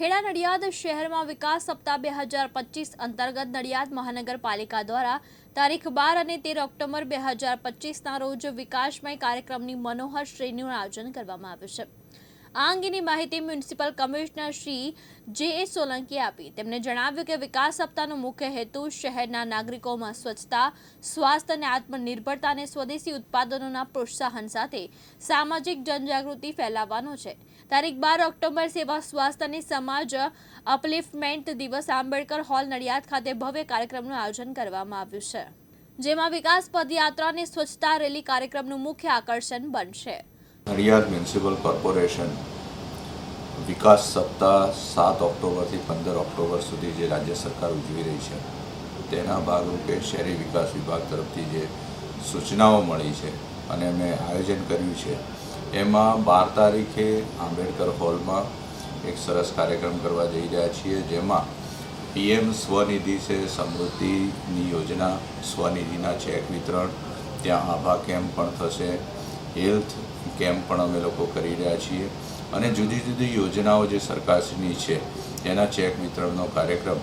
ખેડા નડિયાદ શહેરમાં વિકાસ સપ્તાહ બે હજાર પચીસ અંતર્ગત નડિયાદ મહાનગરપાલિકા દ્વારા તારીખ બાર અને તેર ઓક્ટોબર બે હજાર પચીસના રોજ વિકાસમય કાર્યક્રમની મનોહર શ્રેણીનું આયોજન કરવામાં આવ્યું છે. આ અંગેની માહિતી મ્યુનિસિપલ કમિશનર શ્રી જે એ સોલંકીએ આપી. તેમણે જણાવ્યું કે વિકાસ સપ્તાહનો મુખ્ય હેતુ શહેરના નાગરિકોમાં સ્વચ્છતા, સ્વાસ્થ્ય અને આત્મનિર્ભરતા અને સ્વદેશી ઉત્પાદનોના પ્રોત્સાહન સાથે સામાજિક જનજાગૃતિ ફેલાવવાનો છે. તારીખ બાર ઓક્ટોબર સેવા સ્વાસ્થ્ય અને સમાજ અપલિફ્ટમેન્ટ દિવસ આંબેડકર હોલ નડિયાદ ખાતે ભવ્ય કાર્યક્રમનું આયોજન કરવામાં આવ્યું છે, જેમાં વિકાસ પદયાત્રા અને સ્વચ્છતા રેલી કાર્યક્રમનું મુખ્ય આકર્ષણ બનશે. નડિયાદ મ્યુનિસિપલ કોર્પોરેશન વિકાસ સપ્તાહ સાત ઓક્ટોબરથી પંદર ઓક્ટોબર સુધી જે રાજ્ય સરકાર ઉજવી રહી છે, તેના ભાગરૂપે શહેરી વિકાસ વિભાગ તરફથી જે સૂચનાઓ મળી છે અને અમે આયોજન કર્યું છે એમાં બાર તારીખે આંબેડકર હોલમાં એક સરસ કાર્યક્રમ કરવા જઈ રહ્યા છીએ, જેમાં પીએમ સ્વનિધિ છે, સમૃદ્ધિની યોજના, સ્વનિધિના ચેક વિતરણ, ત્યાં આભા કેમ્પ પણ થશે, હેલ્થ કેમ્પ પણ અમે લોકો કરી રહ્યા છીએ અને જુદી જુદી યોજનાઓ જે સરકારશ્રીની છે, એના ચેક વિતરણનો કાર્યક્રમ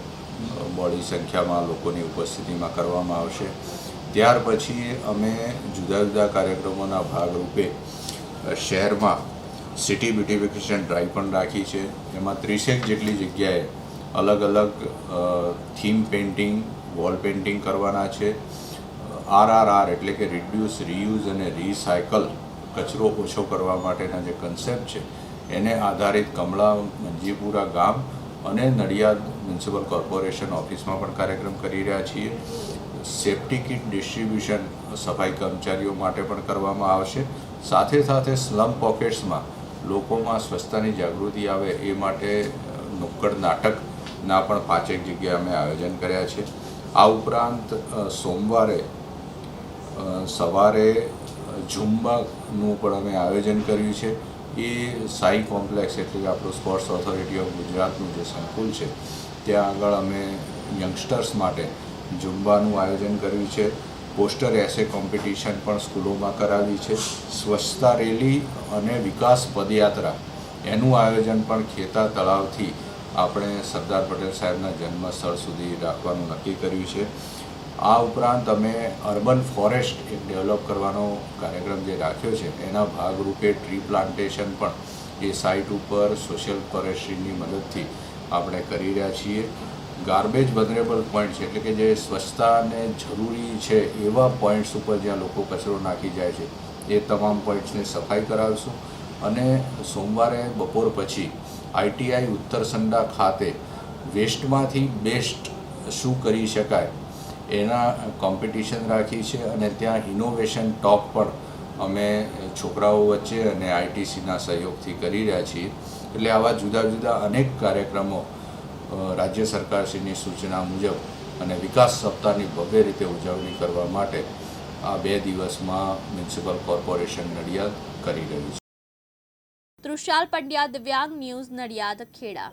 મોડી સંખ્યામાં લોકોની ઉપસ્થિતિમાં કરવામાં આવશે. ત્યાર પછી અમે જુદા જુદા કાર્યક્રમોના ભાગરૂપે શહેરમાં સિટી બ્યુટિફિકેશન ડ્રાઈવ પણ રાખી છે. એમાં ત્રીસેક જેટલી જગ્યાએ અલગ અલગ થીમ પેઇન્ટિંગ વોલ પેઇન્ટિંગ કરવાના છે. આરઆરઆર એટલે કે રિડ્યુસ રીયુઝ અને રિસાયકલ કચરો ઓછો કરવા માટેના જે કન્સેપ્ટ છે, એને આધારિત કમળા મંજીપુરા ગામ અને નડિયાદ મ્યુનિસિપલ કોર્પોરેશન ઓફિસમાં પણ કાર્યક્રમ કરી રહ્યા છીએ. સેફ્ટી કિટ ડિસ્ટ્રીબ્યુશન સફાઈ કર્મચારીઓ માટે પણ કરવામાં આવશે. સાથે સાથે સ્લમ પોકેટ્સમાં લોકોમાં સ્વચ્છતાની જાગૃતિ આવે એ માટે નુક્કડ નાટકના પણ પાંચેક જગ્યાએ અમે આયોજન કર્યા છે. આ ઉપરાંત સોમવારે સવારે ઝુંબાનું પણ અમે આયોજન કર્યું છે. એ સાઈ કોમ્પ્લેક્સ એટલે કે આપણું સ્પોર્ટ્સ ઓથોરિટી ઓફ ગુજરાતનું જે સંકુલ છે, ત્યાં આગળ અમે યંગસ્ટર્સ માટે ઝુંબાનું આયોજન કર્યું છે. પોસ્ટર એસે કોમ્પિટિશન પણ સ્કૂલોમાં કરાવી છે. સ્વચ્છતા રેલી અને વિકાસ પદયાત્રા એનું આયોજન પણ ખેતા તળાવથી આપણે સરદાર પટેલ સાહેબના જન્મ સ્થળ સુધી રાખવાનું નક્કી કર્યું છે. આ ઉપરાંત અમે અર્બન ફોરેસ્ટ એક ડેવલપ કરવાનો કાર્યક્રમ જે રાખ્યો છે, એના ભાગરૂપે ટ્રી પ્લાન્ટેશન પણ એ સાઇટ ઉપર સોશિયલ ફોરેસ્ટ્રીની મદદથી આપણે કરી રહ્યા છીએ. ગાર્બેજ વનરેબલ પોઈન્ટ છે. એટલે કે જે સ્વચ્છતાને જરૂરી છે એવા પોઈન્ટ્સ ઉપર જ્યાં લોકો કચરો નાખી જાય છે, એ તમામ પોઈન્ટ્સને સફાઈ કરાવીશું. અને સોમવારે બપોર પછી આઈટીઆઈ ઉત્તર સંડા ખાતે વેસ્ટમાંથી બેસ્ટ શું કરી શકાય એના કોમ્પિટિશન રાખી છે અને ત્યાં ઇનોવેશન ટોક પણ અમે છોકરાઓ વચ્ચે અને આઈટીસીના સહયોગથી કરી રહ્યા છીએ. એટલે આવા જુદા જુદા અનેક કાર્યક્રમો રાજ્ય સરકારશ્રીની સૂચના મુજબ અને વિકાસ સપ્તાહની ભવ્ય રીતે ઉજવણી કરવા માટે આ બે દિવસમાં મ્યુનિસિપલ કોર્પોરેશન નડિયાદ કરી રહ્યું છે. તૃષાલ પંડ્યા, દિવ્યાંગ ન્યૂઝ નડિયાદ, ખેડા.